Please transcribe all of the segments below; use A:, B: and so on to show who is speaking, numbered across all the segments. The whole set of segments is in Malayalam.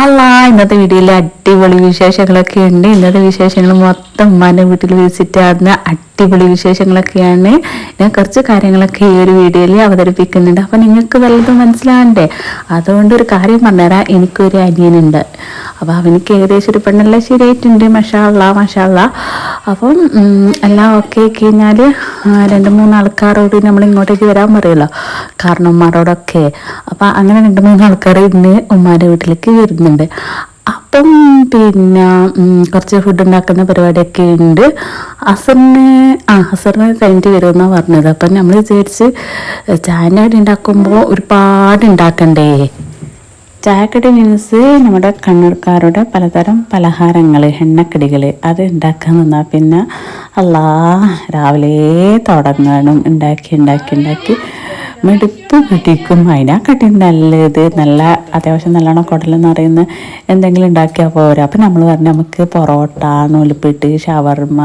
A: അല്ല ഇന്നത്തെ വീഡിയോയിൽ അടിപൊളി വിശേഷങ്ങളൊക്കെ ഉണ്ട്. ഇന്നത്തെ വിശേഷങ്ങൾ മൊത്തം ഉമ്മാന്റെ വീട്ടിൽ വിസിറ്റ് ആകുന്ന അടിപൊളി വിശേഷങ്ങളൊക്കെയാണ്. ഞാൻ കുറച്ച് കാര്യങ്ങളൊക്കെ ഈ ഒരു വീഡിയോയിൽ അവതരിപ്പിക്കുന്നുണ്ട്. അപ്പം നിങ്ങൾക്ക് വല്ലതും മനസ്സിലാകണ്ടേ അതുകൊണ്ട് ഒരു കാര്യം പറഞ്ഞുതരാം. എനിക്കൊരു അനിയനുണ്ട്. അപ്പോൾ അവനിക്ക് ഏകദേശം ഒരു പെണ്ണെല്ലാം ശരിയായിട്ടുണ്ട് മഷാള്ള മഷാള്ള അപ്പം എല്ലാം ഓക്കെ കഴിഞ്ഞാൽ രണ്ട് മൂന്ന് ആൾക്കാരോട് നമ്മൾ ഇങ്ങോട്ടേക്ക് വരാൻ പറയുമല്ലോ കാരണം ഉമ്മാരോടൊക്കെ. അപ്പം അങ്ങനെ രണ്ട് മൂന്ന് ആൾക്കാർ ഇന്ന് ഉമ്മാരുടെ വീട്ടിലേക്ക് വരുന്നുണ്ട്. അപ്പം പിന്നെ കുറച്ച് ഫുഡ് ഉണ്ടാക്കുന്ന പരിപാടിയൊക്കെ ഉണ്ട്. അസറിന് ആ അസറിന് കഴിഞ്ഞിട്ട് വരുമെന്നാണ് പറഞ്ഞത്. അപ്പം നമ്മൾ വിചാരിച്ച് ചായനാടി ഉണ്ടാക്കുമ്പോൾ ഒരുപാട് ഉണ്ടാക്കണ്ടേ? ചായക്കടി മീൻസ് നമ്മുടെ കണ്ണൂർക്കാരുടെ പലതരം പലഹാരങ്ങൾ എണ്ണക്കടികൾ അത് ഉണ്ടാക്കാൻ നിന്നാൽ പിന്നെ അല്ലാ രാവിലെ തുടങ്ങണം ഉണ്ടാക്കി ഉണ്ടാക്കി ഉണ്ടാക്കി മെടുപ്പ് പിടിക്കും അതിനെക്കാട്ടി നല്ലത്. നല്ല അത്യാവശ്യം നല്ലോണം കുടലെന്ന് പറയുന്ന എന്തെങ്കിലും ഉണ്ടാക്കിയാൽ പോരാ. അപ്പം നമ്മൾ പറഞ്ഞു നമുക്ക് parotta നൂലിപ്പിട്ട് shawarma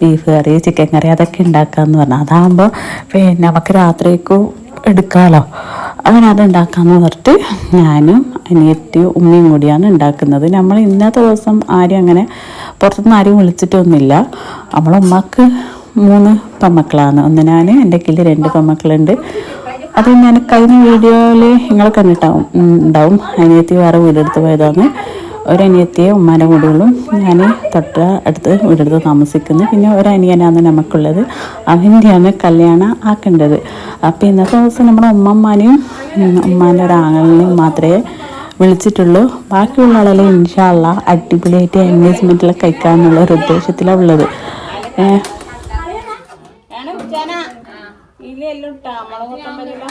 A: beef curry chicken curry അതൊക്കെ ഉണ്ടാക്കാമെന്ന് പറഞ്ഞു. അതാകുമ്പോൾ പിന്നെ നമുക്ക് രാത്രിക്കും എടുക്കാമല്ലോ അങ്ങനെ അത് ഉണ്ടാക്കാമെന്ന് പറഞ്ഞിട്ട് ഞാനും അനിയത്തിയും ഉമ്മയും കൂടിയാണ് ഉണ്ടാക്കുന്നത്. നമ്മൾ ഇന്നത്തെ ദിവസം ആരും അങ്ങനെ പുറത്തുനിന്ന് ആരും വിളിച്ചിട്ടൊന്നുമില്ല. നമ്മളെ ഉമ്മക്ക് മൂന്ന് പെമ്മക്കളാണ് ഒന്ന് ഞാൻ എന്റെ കീഴിൽ രണ്ട് പെമ്മക്കളുണ്ട് അത് ഞാൻ കഴിഞ്ഞ വീഡിയോയിൽ നിങ്ങൾ കണ്ടിട്ടാവും ഉണ്ടാവും. അനിയത്തി വേറെ വീടെടുത്ത് പോയതാണ്. ഒരു അനിയത്തിയെ ഉമ്മാന്റെ കൂടെയുള്ളും ഞാൻ തൊട്ട അടുത്ത് വീടെടുത്ത് താമസിക്കുന്നു. പിന്നെ ഒരനിയനാണ് നമുക്കുള്ളത്. അവന്റെയാണ് കല്യാണം ആക്കേണ്ടത്. അപ്പോൾ ഇന്നത്തെ ദിവസം നമ്മുടെ ഉമ്മമ്മാനെയും ഉമ്മാന്റെ ഒരാങ്ങളിനെയും മാത്രമേ വിളിച്ചിട്ടുള്ളൂ. ബാക്കിയുള്ള ആളെല്ലാം ഇൻഷാള്ള അടിപൊളിയായിട്ട് എൻഗേജ്മെന്റിൽ കഴിക്കാമെന്നുള്ള ഒരു ഉദ്ദേശത്തിലാണ് ഉള്ളത്. ഏഹ്
B: ഇല്ലെല്ലാം ഇട്ടാ മുളക് കൊത്തമ്പരില്ല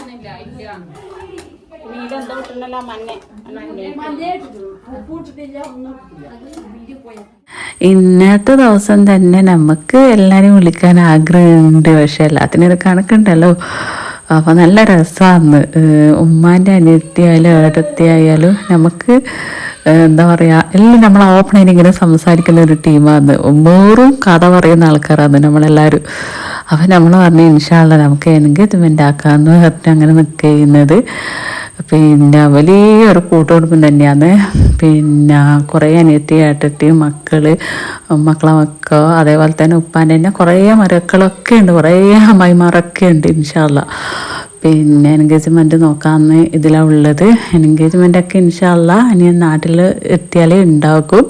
A: ഇന്നത്തെ ദിവസം തന്നെ നമുക്ക് എല്ലാവരും വിളിക്കാൻ ആഗ്രഹമുണ്ട്. പക്ഷെ എല്ലാത്തിനും ഒരു കണക്കുണ്ടല്ലോ. അപ്പോൾ നല്ല രസമാണ് ഉമ്മാന്റെ അനിയത്തിയായാലും ഏടത്തിയായാലും നമുക്ക് എന്താ പറയുക എല്ലാം നമ്മൾ ഓപ്പണായിട്ട് ഇങ്ങനെ സംസാരിക്കുന്ന ഒരു ടീമാണ്. ഉമ്മൂറും കഥ പറയുന്ന ആൾക്കാരാണ് നമ്മളെല്ലാവരും അപ്പം നമ്മൾ പറഞ്ഞു ഇൻഷാള്ള നമുക്ക് എൻഗേജ്മെന്റ് ആക്കാമെന്ന് പറഞ്ഞിട്ട് അങ്ങനെ നിൽക്കുന്നത് പിന്നെ വലിയൊരു കൂട്ടുകുടുംബം തന്നെയാണ്. പിന്നെ കുറേ അനിയത്തി ഏട്ടത്തി മക്കൾ മക്കളെ മക്കൾ അതേപോലെ തന്നെ ഉപ്പാന്റെ തന്നെ കുറേ മരക്കളൊക്കെ ഉണ്ട്. കുറേ അമ്മായിമാരൊക്കെ ഉണ്ട് ഇൻഷാല്ല പിന്നെ എൻഗേജ്മെന്റ് നോക്കാമെന്ന് ഇതിലാണ് ഉള്ളത്. എൻഗേജ്മെന്റ് ഒക്കെ ഇൻഷാല്ല ഇനി നാട്ടിൽ എത്തിയാലേ ഉണ്ടാകും.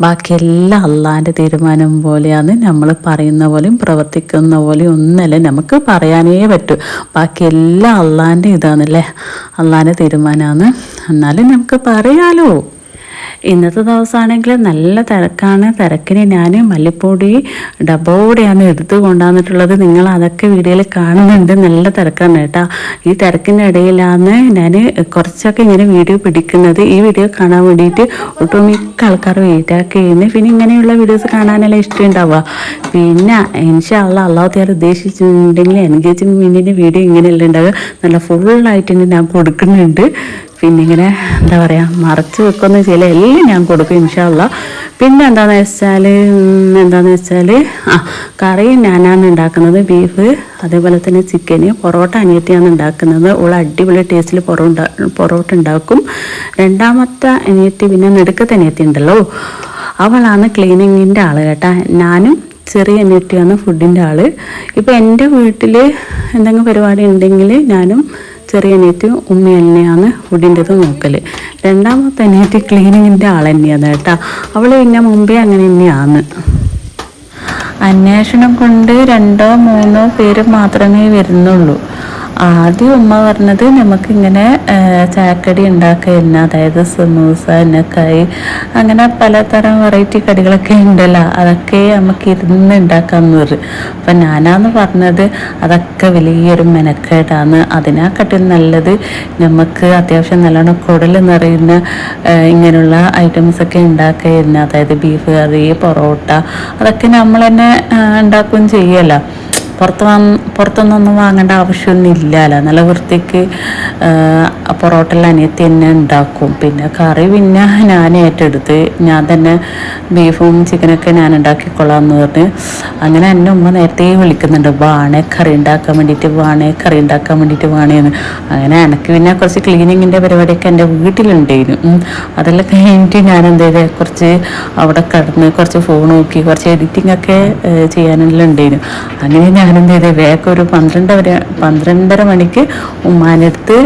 A: ബാക്കിയെല്ലാം അള്ളാന്റെ തീരുമാനം പോലെയാണ് നമ്മൾ പറയുന്ന പോലെയും പ്രവർത്തിക്കുന്ന പോലെയും ഒന്നല്ല നമുക്ക് പറയാനേ പറ്റൂ. ബാക്കിയെല്ലാം അള്ളാന്റെ ഇതാണല്ലേ? അള്ളാന്റെ തീരുമാനമാണ് എന്നാലും നമുക്ക് പറയാലോ. ഇന്നത്തെ ദിവസമാണെങ്കിൽ നല്ല തിരക്കാണ്. തിരക്കിന് ഞാൻ മല്ലിപ്പൊടി ഡബോടെയാണ് എടുത്ത് കൊണ്ടുവന്നിട്ടുള്ളത്. നിങ്ങൾ അതൊക്കെ വീഡിയോയിൽ കാണുന്നുണ്ട്. നല്ല തിരക്കാണ് കേട്ടോ. ഈ തിരക്കിന്റെ ഇടയിലാണ് ഞാൻ കുറച്ചൊക്കെ ഇങ്ങനെ വീഡിയോ പിടിക്കുന്നത്. ഈ വീഡിയോ കാണാൻ വേണ്ടിയിട്ട് ഒട്ടുമിക്ക ആൾക്കാർ വെയിറ്റാക്കി ചെയ്യുന്നത്. പിന്നെ ഇങ്ങനെയുള്ള വീഡിയോസ് കാണാനെല്ലാം ഇഷ്ടം ഉണ്ടാവുക പിന്നെ ഇൻഷാല്ല അള്ളാഹു തയ്യാർ ഉദ്ദേശിച്ചിട്ടുണ്ടെങ്കിൽ എൻഗേജ്മെന്റിന്റെ വീഡിയോ ഇങ്ങനെയല്ല ഉണ്ടാവുക. നല്ല ഫുള്ളായിട്ട് ഞാൻ കൊടുക്കുന്നുണ്ട്. പിന്നെ ഇങ്ങനെ എന്താ പറയുക മറച്ചു വെക്കുന്ന ചില എല്ലാം ഞാൻ കൊടുക്കും ഇൻഷാല്ല പിന്നെ എന്താണെന്ന് വെച്ചാൽ എന്താണെന്ന് വെച്ചാൽ ആ കറി ഞാനാണ് ഉണ്ടാക്കുന്നത് ബീഫ് അതേപോലെ തന്നെ ചിക്കന് പൊറോട്ട അനിയത്തിയാണ് ഉണ്ടാക്കുന്നത്. ഉള്ള അടിപൊളി ടേസ്റ്റിൽ പൊറോട്ട പൊറോട്ട ഉണ്ടാക്കും. രണ്ടാമത്തെ അനിയത്തി പിന്നെ നെടുക്കത്തെ അനിയത്തി ഉണ്ടല്ലോ. അവളാണ് ക്ലീനിങ്ങിന്റെ ആൾ കേട്ടാ. ഞാനും ചെറിയ അനിയത്തിയാണ് ഫുഡിന്റെ ആൾ ഇപ്പോൾ എന്റെ വീട്ടിൽ എന്തെങ്കിലും പരിപാടി ഉണ്ടെങ്കിൽ ഞാനും ചെറിയ അനിയത്തി ഉമ്മ തന്നെയാണ് ഫുഡിന്റെത് നോക്കൽ രണ്ടാമത്തെ അനിയത്തി ക്ലീനിങ്ങിന്റെ ആൾ തന്നെയാണ് കേട്ടോ. അവൾ പിന്നെ മുമ്പേ അങ്ങനെ തന്നെയാണ്. അന്വേഷണം കൊണ്ട് രണ്ടോ മൂന്നോ പേര് മാത്രമേ വരുന്നുള്ളൂ. ആദ്യം ഉമ്മ പറഞ്ഞത് നമുക്കിങ്ങനെ ചാക്കടി ചായക്കടി ഉണ്ടാക്കിയിരുന്നു അതായത് സമൂസ എണ്ണക്കായി അങ്ങനെ പലതരം വെറൈറ്റി കടികളൊക്കെ ഉണ്ടല്ലോ. അതൊക്കെ നമുക്ക് ഇരുന്ന് ഉണ്ടാക്കാമെന്ന് പറയും അപ്പം ഞാനാന്ന് പറഞ്ഞത് അതൊക്കെ വലിയൊരു മെനക്കേടാണ്. അതിനെക്കാട്ടിൽ നല്ലത് നമുക്ക് അത്യാവശ്യം നല്ലോണം കുടൽ നിറയുന്ന ഇങ്ങനെയുള്ള ഐറ്റംസ് ഒക്കെ ഉണ്ടാക്കുന്ന അതായത് ബീഫ് കറി പൊറോട്ട അതൊക്കെ നമ്മൾ തന്നെ ഉണ്ടാക്കുകയും ചെയ്യല്ലോ. പുറത്ത് വന്ന് പുറത്തുനിന്നൊന്നും വാങ്ങേണ്ട ആവശ്യമൊന്നും ഇല്ലല്ലോ നല്ല വൃത്തിക്ക് ആ, പൊറോട്ടയെല്ലാം അനിയത്തി തന്നെ ഉണ്ടാക്കും. പിന്നെ കറി പിന്നെ ഞാൻ ഏറ്റെടുത്ത് ഞാൻ തന്നെ ബീഫും ചിക്കനൊക്കെ ഞാൻ ഉണ്ടാക്കിക്കൊള്ളാം എന്ന് പറഞ്ഞ് അങ്ങനെ എന്റെ ഉമ്മ നേരത്തെ വിളിക്കുന്നുണ്ട്. വാണേ കറി ഉണ്ടാക്കാൻ വേണ്ടിയിട്ട് വാണേ കറി ഉണ്ടാക്കാൻ വേണ്ടിയിട്ട് വാണേന്ന്. അങ്ങനെ എനിക്ക് പിന്നെ കുറച്ച് ക്ലീനിങ്ങിന്റെ പരിപാടിയൊക്കെ എന്റെ വീട്ടിലുണ്ടായിരുന്നു. അതെല്ലാം കഴിഞ്ഞിട്ട് ഞാൻ എന്ത് ചെയ്ത് കുറച്ച് അവിടെ കിടന്ന് കുറച്ച് ഫോൺ നോക്കി കുറച്ച് എഡിറ്റിംഗ് ഒക്കെ ചെയ്യാനെല്ലാം ഉണ്ടായിരുന്നു അങ്ങനെ ഞാൻ എന്ത് ചെയ്ത് വേഗം ഒരു പന്ത്രണ്ട് വരെ പന്ത്രണ്ടര മണിക്ക് ഉമ്മാനടുത്ത്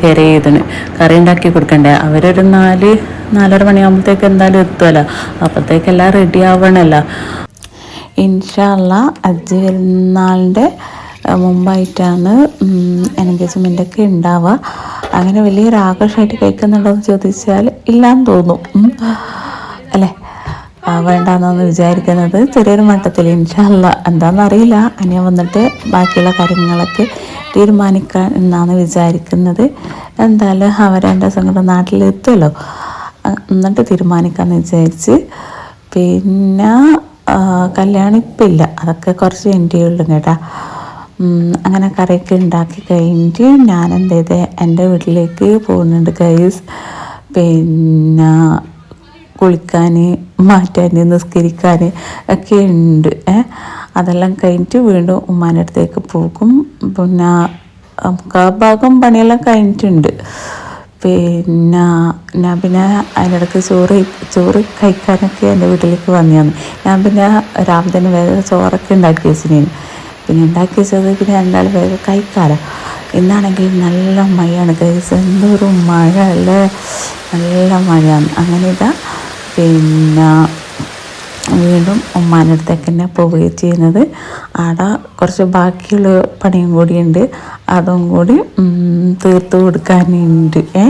A: കയറി ചെയ്തണ് കറി ഉണ്ടാക്കി കൊടുക്കണ്ടേ? അവരൊരു നാല് നാലര മണിയാകുമ്പോഴത്തേക്ക് എന്തായാലും എത്തുമല്ലോ അപ്പോഴത്തേക്കെല്ലാം റെഡി ആവണമല്ലോ ഇൻഷാല്ല അജ്ജ് പെരുന്നാളിന്റെ അഹ് മുമ്പായിട്ടാണ് എൻഗേജ്മെന്റ് ഒക്കെ ഉണ്ടാവുക. അങ്ങനെ വലിയൊരു ആഘോഷമായിട്ട് കഴിക്കുന്നുണ്ടോ എന്ന് ചോദിച്ചാൽ ഇല്ലാന്ന് തോന്നും. അല്ലേ? വേണ്ടാന്നാണ് വിചാരിക്കുന്നത് ചെറിയൊരു മട്ടത്തിൽ. ഇൻഷാല്ല എന്താണെന്ന് അറിയില്ല അനിയൻ വന്നിട്ട് ബാക്കിയുള്ള കാര്യങ്ങളൊക്കെ തീരുമാനിക്കാൻ എന്നാണ് വിചാരിക്കുന്നത്. എന്തായാലും അവർ രണ്ട് നാട്ടിലെത്തുമല്ലോ എന്നിട്ട് തീരുമാനിക്കാമെന്ന് വിചാരിച്ച്. പിന്നെ കല്യാണം ഇപ്പം ഇല്ല. അതൊക്കെ കുറച്ച് എന്റെ ഉള്ളു കേട്ടാ. അങ്ങനെ കറിയൊക്കെ ഉണ്ടാക്കി കഴിഞ്ഞിട്ട് ഞാൻ എന്ത് ചെയ്തേ എന്റെ വീട്ടിലേക്ക് പോകുന്നുണ്ട് കൈസ് പിന്നെ കുളിക്കാൻ മാറ്റാൻ നിസ്കരിക്കാൻ ഒക്കെ ഉണ്ട്. അതെല്ലാം കഴിഞ്ഞിട്ട് വീണ്ടും ഉമ്മാന്റെ അടുത്തേക്ക് പോകും. പിന്നെ ഭാഗം പണിയെല്ലാം കഴിഞ്ഞിട്ടുണ്ട്. പിന്നെ ഞാൻ പിന്നെ അതിനിടയ്ക്ക് ചോറ് ചോറ് കഴിക്കാനൊക്കെ എന്റെ വീട്ടിലേക്ക് വന്നതാണ്. ഞാൻ പിന്നെ രാവിലെ തന്നെ വേഗം ചോറൊക്കെ ഉണ്ടാക്കി വെച്ചിരുന്നു പിന്നെ ഉണ്ടാക്കി വെച്ചത് പിന്നെ എന്തായാലും വേഗം കഴിക്കാറ് ഇന്നാണെങ്കിൽ നല്ല മഴയാണ്. കഴിച്ചത് എന്തൊരു മഴ അല്ലേ? നല്ല മഴയാണ്. അങ്ങനെ ഇതാ പിന്നെ വീണ്ടും ഉമ്മാന്റെ അടുത്തേക്ക് തന്നെ പോവുകയും ചെയ്യുന്നത് ആടെ കുറച്ച് ബാക്കിയുള്ള പണിയും കൂടിയുണ്ട് അതും കൂടി തീർത്ത് കൊടുക്കാനുണ്ട് ഏ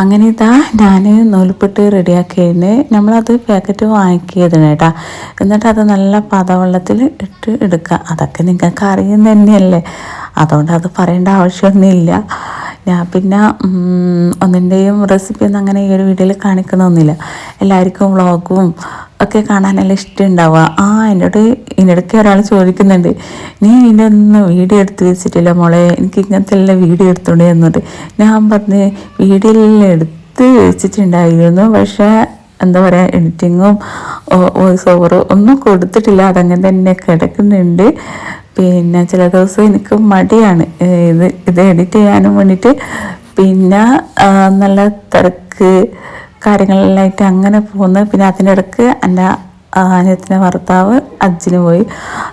A: അങ്ങനെ ഇതാ ഞാൻ നൂൽപ്പെട്ട് റെഡിയാക്കിയതിന് നമ്മളത് പാക്കറ്റ് വാങ്ങിക്കിയതാണ് കേട്ടാ. എന്നിട്ട് അത് നല്ല പതവെള്ളത്തിൽ ഇട്ട് എടുക്കുക അതൊക്കെ നിങ്ങൾക്ക് അറിയുന്ന തന്നെയല്ലേ അതുകൊണ്ട് അത് പറയേണ്ട ആവശ്യമൊന്നുമില്ല. ഞാൻ പിന്നെ ഒന്നിന്റെയും റെസിപ്പി ഒന്നും അങ്ങനെ ഈ ഒരു വീഡിയോയിൽ കാണിക്കുന്നൊന്നുമില്ല എല്ലാവർക്കും വ്ളോഗും ഒക്കെ കാണാനെല്ലാം ഇഷ്ടം ഉണ്ടാവുക. ആ എന്നോട് ഇതിനിടയ്ക്ക് ഒരാൾ ചോദിക്കുന്നുണ്ട് നീ ഇതിന്റെ ഒന്നും വീഡിയോ എടുത്ത് വെച്ചിട്ടില്ല മോളെ? എനിക്ക് ഇങ്ങനത്തെ എല്ലാം വീഡിയോ എടുത്തോണ്ടേ എന്നിട്ട് ഞാൻ പറഞ്ഞ് വീഡിയോയിൽ എടുത്ത് വെച്ചിട്ടുണ്ടായിരുന്നു. പക്ഷേ എന്താ പറയുക എഡിറ്റിങ്ങും വോയിസ് ഓവറും ഒന്നും കൊടുത്തിട്ടില്ല. അതങ്ങനെ തന്നെ കിടക്കുന്നുണ്ട്. പിന്നെ ചില ദിവസം എനിക്ക് മടിയാണ്. ഇത് ഇത് എഡിറ്റ് ചെയ്യാനും വേണ്ടിയിട്ട് പിന്നെ നല്ല തിരക്ക് കാര്യങ്ങളിലായിട്ട് അങ്ങനെ പോകുന്നു. പിന്നെ അതിനിടക്ക് എന്റെ അനിയത്തിന്റെ ഭർത്താവ് അജ്ജിന് പോയി.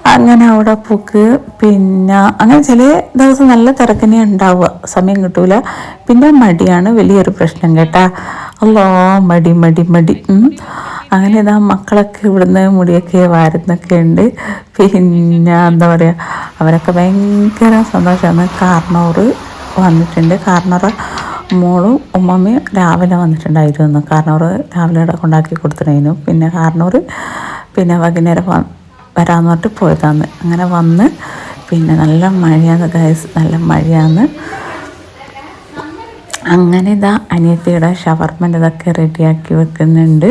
A: അങ്ങനെ അവിടെ പോക്ക്. പിന്നെ അങ്ങനെ ചില ദിവസം നല്ല തിരക്കിനെ ഉണ്ടാവുക. സമയം കിട്ടൂല. പിന്നെ മടിയാണ് വലിയൊരു പ്രശ്നം കേട്ടാ. അല്ലോ മടി മടി മടി. അങ്ങനെ ഇതാ മക്കളൊക്കെ ഇവിടുന്ന് മുടിയൊക്കെ വാരുന്നൊക്കെ ഉണ്ട്. പിന്നെ എന്താ പറയുക അവരൊക്കെ ഭയങ്കര സന്തോഷമാണ്. കാർണോറ് വന്നിട്ടുണ്ട്. കാർണറ മോളും ഉമ്മമ്മയും രാവിലെ വന്നിട്ടുണ്ടായിരുന്നു. കാരണവർ രാവിലെ കൊണ്ടാക്കി കൊടുത്തിരുന്നു. പിന്നെ കാരണവർ പിന്നെ വൈകുന്നേരം വരാമെന്ന് പറഞ്ഞിട്ട് പോയതാണ്. അങ്ങനെ വന്ന് പിന്നെ നല്ല മഴയാണ് ഗൈസ് നല്ല മഴയാണ്. അങ്ങനെ ഇതാ അനിയത്തിയുടെ ഷവർമന്റെ ഇതൊക്കെ റെഡിയാക്കി വെക്കുന്നുണ്ട്.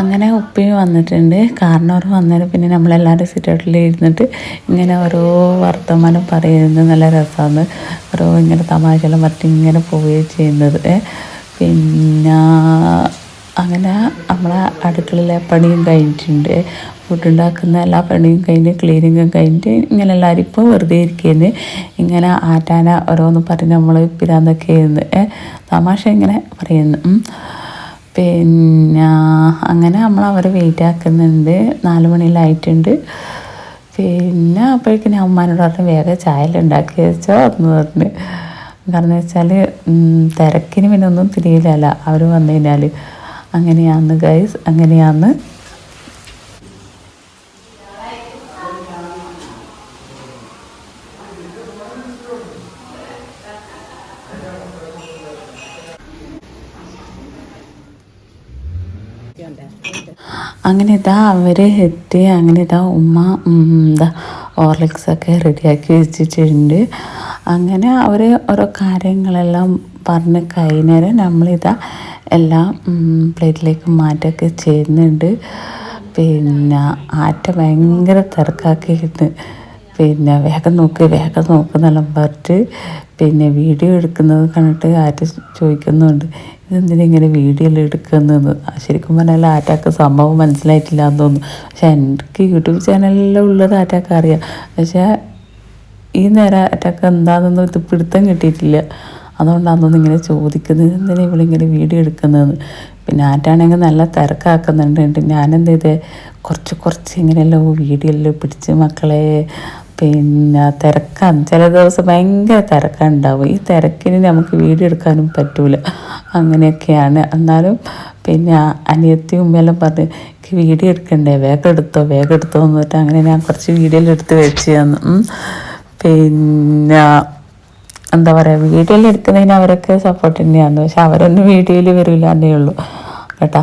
A: അങ്ങനെ ഉപ്പയും വന്നിട്ടുണ്ട്. കാരണവർ വന്നതിന് പിന്നെ നമ്മളെല്ലാവരും സിറ്റൗട്ടിൽ ഇരുന്നിട്ട് ഇങ്ങനെ ഓരോ വർത്തമാനം പറയുന്നത് നല്ല രസമാണ് ഓരോ ഇങ്ങനെ തമാശയെല്ലാം പറ്റി ഇങ്ങനെ പോവുകയും ചെയ്യുന്നത്. പിന്നെ അങ്ങനെ നമ്മളെ അടുക്കളയിലെ പണിയും കഴിഞ്ഞിട്ടുണ്ട്. ഫുഡ് ഉണ്ടാക്കുന്ന എല്ലാ പണിയും കഴിഞ്ഞ് ക്ലീനിങ്ങും കഴിഞ്ഞിട്ട് ഇങ്ങനെ എല്ലാവരും ഇപ്പോൾ വെറുതെ ഇരിക്കുന്നു. ഇങ്ങനെ ആറ്റാന ഓരോന്ന് പറഞ്ഞ് നമ്മൾ പിരാന്തൊക്കെ ചെയ്യുന്നു ഏ തമാശ ഇങ്ങനെ പറയുന്നു. പിന്നെ അങ്ങനെ നമ്മൾ അവരെ വെയിറ്റ് ആക്കുന്നുണ്ട്. നാല് മണിയിലായിട്ടുണ്ട് പിന്നെ അപ്പോഴേക്കും ഞാൻ അമ്മാനോട് പറഞ്ഞു വേഗം ചായ ഉണ്ടാക്കി വെച്ചോ എന്ന് പറഞ്ഞ്. കാരണം വെച്ചാൽ തിരക്കിന് പിന്നെ ഒന്നും തിരിയില്ലല്ല. അവർ വന്നു കഴിഞ്ഞാൽ അങ്ങനെയാന്ന് ഗൈസ് അങ്ങനെയാന്ന് അങ്ങനെ ഇതാ അവർ എത്തി. അങ്ങനെ ഇതാ ഉമ്മ എന്താ ഓർലിക്സൊക്കെ റെഡിയാക്കി വെച്ചിട്ടുണ്ട്. അങ്ങനെ അവർ ഓരോ കാര്യങ്ങളെല്ലാം പറഞ്ഞ് കഴിഞ്ഞേരം നമ്മളിതാ എല്ലാം പ്ലേറ്റിലേക്ക് മാറ്റമൊക്കെ ചെയ്യുന്നുണ്ട്. പിന്നെ ആറ്റ ഭയങ്കര തിരക്കാക്കിയിട്ട് പിന്നെ വേഗം നോക്ക് വേഗം നോക്കുന്നെല്ലാം പറഞ്ഞിട്ട് പിന്നെ വീഡിയോ എടുക്കുന്നത് കണ്ടിട്ട് ആറ്റ ചോദിക്കുന്നുണ്ട് ഇതെന്തിനാ ഇങ്ങനെ വീഡിയോ എല്ലാം എടുക്കുന്നതെന്ന് ശരിക്കും പറഞ്ഞാൽ ആറ്റാക്ക് സംഭവം മനസ്സിലായിട്ടില്ല എന്ന് തോന്നുന്നു. പക്ഷെ എനിക്ക് യൂട്യൂബ് ചാനലിലെല്ലാം ഉള്ളത് ആറ്റാക്ക് അറിയാം. പക്ഷേ ഈ നേരം ആറ്റാക്ക് എന്താണെന്നൊന്നും ഇത് പിടുത്തം കിട്ടിയിട്ടില്ല. അതുകൊണ്ടാണെന്നൊന്നും ഇങ്ങനെ ചോദിക്കുന്നത് എന്തിനാ ഇവളിങ്ങനെ വീഡിയോ എടുക്കുന്നതെന്ന് പിന്നെ ആറ്റാണെങ്കിൽ നല്ല തിരക്കാക്കുന്നുണ്ട്. ഞാനെന്ത് ചെയ്തേ കുറച്ച് കുറച്ച് ഇങ്ങനെയല്ലോ വീഡിയോ എല്ലാം പിടിച്ച് മക്കളെ പിന്നെ തിരക്കാണ്. ചില ദിവസം ഭയങ്കര തിരക്കുണ്ടാവും. ഈ തിരക്കിന് നമുക്ക് വീഡിയോ എടുക്കാനും പറ്റൂല. അങ്ങനെയൊക്കെയാണ്. എന്നാലും പിന്നെ അനിയത്തി ഉമ്മയെല്ലാം പറഞ്ഞ് "എനിക്ക് വീഡിയോ എടുക്കണ്ടേ? വേഗം എടുത്തോ? വേഗം എടുത്തോ? എന്ന് പറഞ്ഞിട്ട് അങ്ങനെ ഞാൻ കുറച്ച് വീഡിയോയിൽ എടുത്ത് വെച്ച് തന്നു. പിന്നെ എന്താ പറയുക വീഡിയോയിൽ എടുക്കുന്നതിന് അവരൊക്കെ സപ്പോർട്ട് തന്നെയാണ്. പക്ഷെ അവരൊന്നും വീഡിയോയിൽ വരില്ല എന്നേ ഉള്ളൂ. കേട്ടാ?